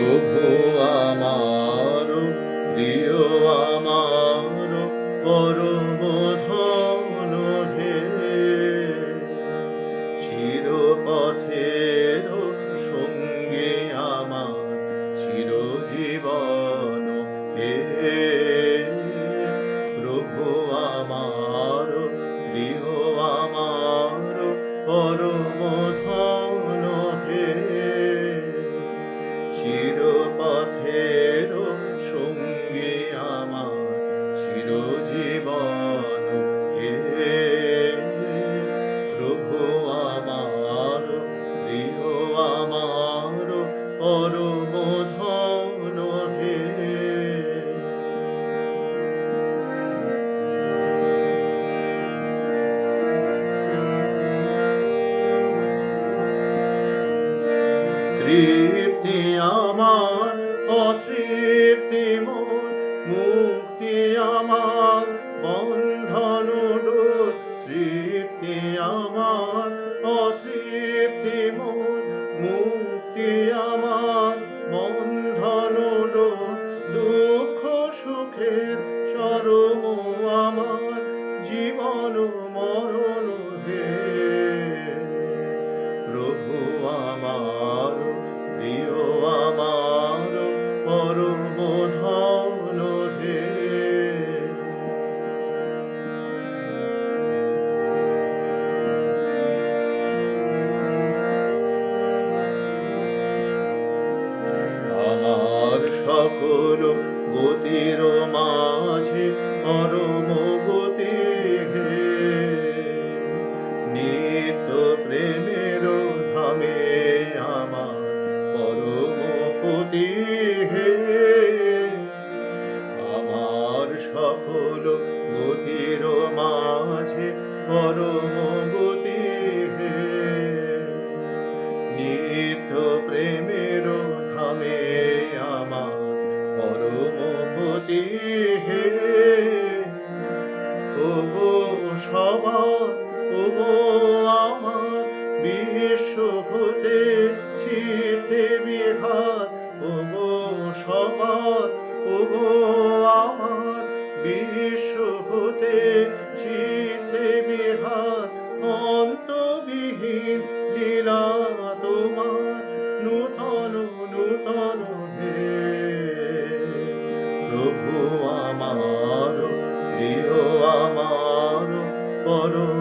প্রভু আমার প্রিয় আমার পরম ধন হে। চির পথের সঙ্গে আমার, চিরজীবন হে। প্রভু আমার প্রিয় আমার পরম পরম ধন হে। তৃপ্তি আমার অতৃপ্তি মোর মুক্তি আমার সুখের চরম আমার, জীবন মরণ হে প্রভু আমার, প্রিয় আমার, পরম ধন হে আমার সকল গতির মাঝে পরম হে। নিত্য প্রেমের ধামে আমার পরম হে। আমার সকল গতির মাঝে পরম গতি পতি হে। ওগো সবার, ওগো আমার, বিশ্ব হতে চিতে বিহার। ওগো সবার, ওগো আমার, বিশ্ব হতে চিতে বিহার। অন্তবিহীন লীলা তোমার, নূতন নূতন হে। আমার প্রিয় আমার পরম